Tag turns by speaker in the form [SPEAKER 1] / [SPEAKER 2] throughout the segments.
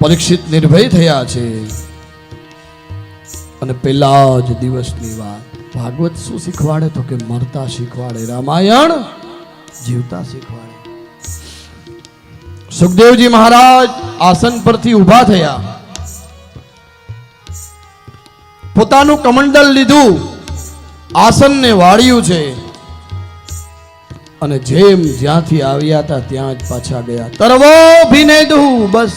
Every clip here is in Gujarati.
[SPEAKER 1] પરીક્ષિત નિર્ભય થયા છે. અને પેલા જ દિવસની વાત. ભાગવત શું શીખવાડે તો કે મરતા શીખવાડે, રામાયણ જીવતા શીખવાડે. સુખદેવજી મહારાજ આસન પરથી ઊભા થયા. પોતાનું કમંડલ લીધું. આસનને વાળ્યું છે. અને જેમ જ્યાંથી આવ્યા હતા, ત્યાં જ પાછા ગયા. તરવો ભીને દઉં બસ.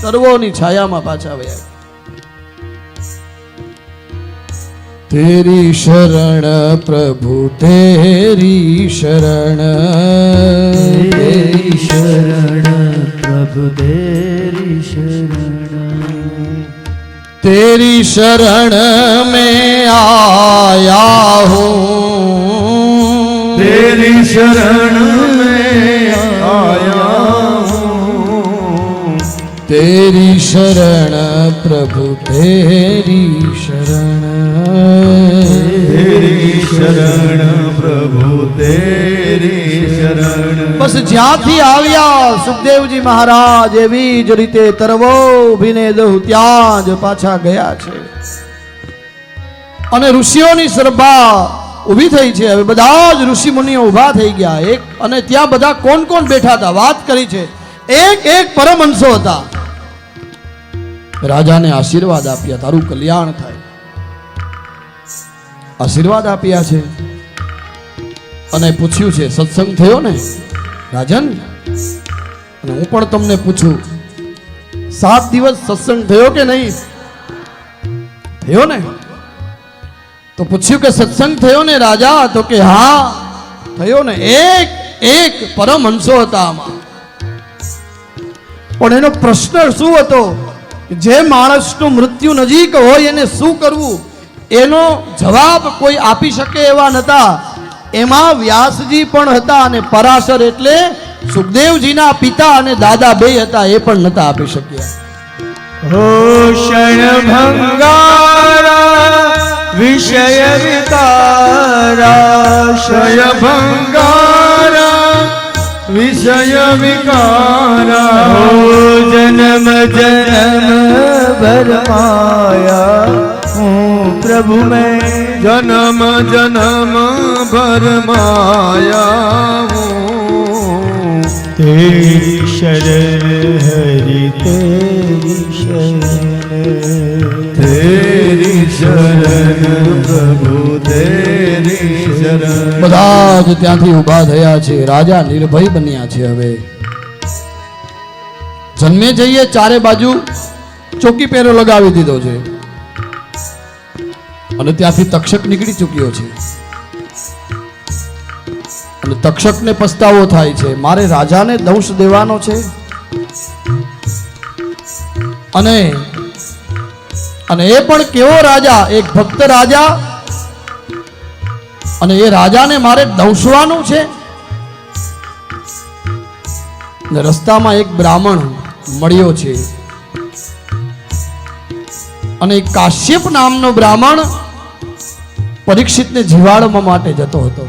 [SPEAKER 1] સર્વોની છાયામાં પાછા વયા તેરી શરણ પ્રભુ તેરી શરણ.
[SPEAKER 2] તેરી શરણ પ્રભુ તેરી
[SPEAKER 1] શરણ. તેરી શરણ મેં આયા
[SPEAKER 2] હું. તેરી શરણ મેં આયા
[SPEAKER 1] तेरी शरण प्रभु तेरी शरण
[SPEAKER 2] तेरी शरण प्रभु तेरी शरण
[SPEAKER 1] બસ જ્યાંથી આવ્યા સુખદેવજી મહારાજ એવી જ રીતે તરવો ભીને દહુ ત્યાં જ પાછા ગયા છે અને ઋષિઓની સભા ઊભી થઈ છે હવે બધા જ ઋષિ મુનિઓ ઊભા થઈ ગયા એક અને ત્યાં બધા કોણ કોણ બેઠા હતા વાત કરી છે એક એક પરમહંસો હતા રાજાને આશીર્વાદ આપ્યા, તારું કલ્યાણ થાય. આશીર્વાદ આપ્યા છે. અને પૂછ્યું છે, સત્સંગ થયો ને, રાજન? અને હું પણ તમને પૂછું, સાત દિવસ સત્સંગ થયો કે નહીં? થયો ને? તો પૂછ્યું કે, સત્સંગ થયો ને, રાજા? તો કે, હા, થયો ને. એક એક પરમહંસો હતા આમાં. પણ એનો પ્રશ્ન શું હતો? જે માણસનું મૃત્યુ નજીક હોય એને શું કરવું? એનો જવાબ કોઈ આપી શકે એવા નહોતા એમાં વ્યાસજી પણ હતા અને પરાશર એટલે સુખદેવજીના પિતા અને દાદા બે હતા, એ પણ નહોતા આપી શક્યા.
[SPEAKER 2] વિષય વિતારા, શય ભંગ વિષય વિકારા જન્મ જન્મ ભરમાયા હું પ્રભુ મેં જન્મ જન્મ ભરમાયા હું તે શરણ હરિતે
[SPEAKER 1] બધા જ ત્યાંથી ઊભા થયા છે. રાજા નિર્ભય બન્યા છે હવે. જન્મે જઈએ ચારે બાજુ ચોકી પહેરો લગાવી દીધો છે. અને ત્યાંથી તક્ષક નીકળી ચૂક્યો છે. અને તક્ષકને પસ્તાવો થાય છે. મારે રાજાને દંશ દેવાનો છે. અને અને એ પણ કેવો રાજા? એક ભક્ત રાજા અને એ રાજાને મારે દંશવાનું છે. રસ્તામાં એક બ્રાહ્મણ મળ્યો છે. અને કાશ્યપ નામનો બ્રાહ્મણ પરીક્ષિતને જીવાડવા માટે જતો હતો.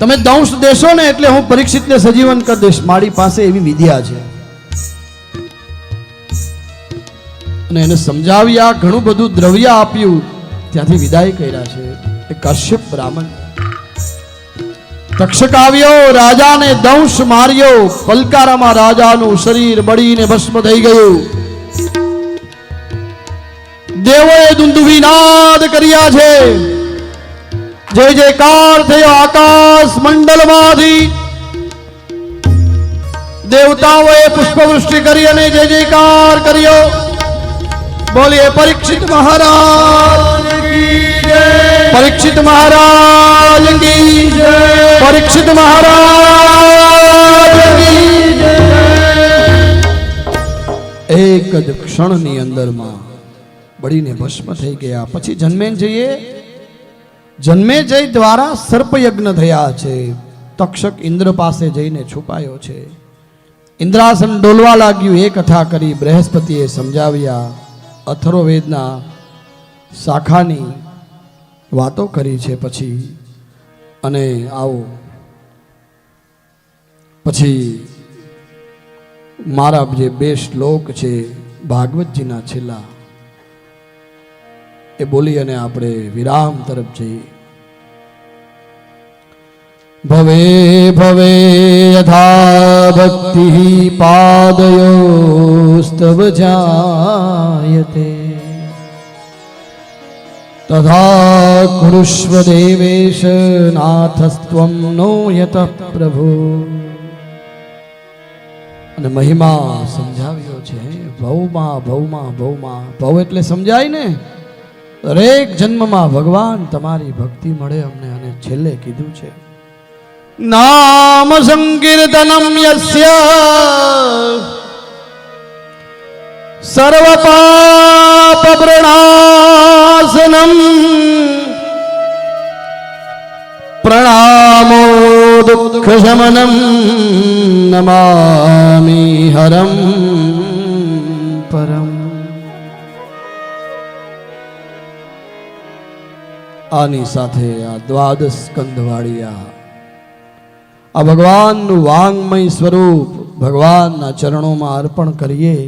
[SPEAKER 1] તમે દંશ દેશો ને એટલે હું પરીક્ષિતને સજીવન કરી દઈશ. મારી પાસે એવી વિદ્યા છે. અને એને સમજાવ્યા, ઘણું બધું દ્રવ્ય આપ્યું. ત્યાંથી વિદાય કર્યા છે એ કશ્યપ બ્રાહ્મણ. તક્ષક આવ્યો રાજાને દંશ માર્યો, પલકારામાં રાજાનું શરીર બળીને ભસ્મ થઈ ગયું. દેવોએ દુંદુભીનાદ કર્યા છે. જય જયકાર થયો આકાશ મંડળમાંથી. દેવતાઓએ પુષ્પવૃષ્ટિ કરી અને જય જયકાર કર્યો. બોલીએ પરીક્ષિત મહારાજ. પરીક્ષિત મહારાજ કી પરીક્ષિત મહારાજ કી એક જ ક્ષણની અંદરમાં બળીને ભસ્મ થઈ ગયા. પછી જન્મે જઈએ જન્મે જય દ્વારા સર્પયજ્ઞ થયા છે. તક્ષક ઇન્દ્ર પાસે જઈને છુપાયો છે. ઇન્દ્રાસન ડોલવા લાગ્યું. એ કથા કરી બૃહસ્પતિએ સમજાવ્યા. અથર્વવેદના શાખાની વાતો કરી છે પછી, અને આવો. પછી મારા જે બે શ્લોક છે ભાગવતજીના છેલ્લા, એ બોલી અને આપણે વિરામ તરફ જઈએ. ભવે ભવે યથા ભક્તિ પાદયોસ્તવ જાયતે. તથા કુરુષ્વ દેવેશ નાથસ્ત્વમ નો યત પ્રભુ અને મહિમા સમજાવ્યો છે ભવમાં ભવમાં ભવમાં ભવ એટલે સમજાય ને? દરેક જન્મમાં ભગવાન તમારી ભક્તિ મળે અમને, અને છેલ્લે કીધું છે, નામ સંકીર્તનમ યસ્ય. પ્રણાસનમ પ્રણામો શમનમ નમામિ હરમ પરમ આની સાથે આ દ્વાદશ સ્કંદવાળી આ આ ભગવાનનું વાંગમય સ્વરૂપ ભગવાનના ચરણોમાં અર્પણ કરીએ.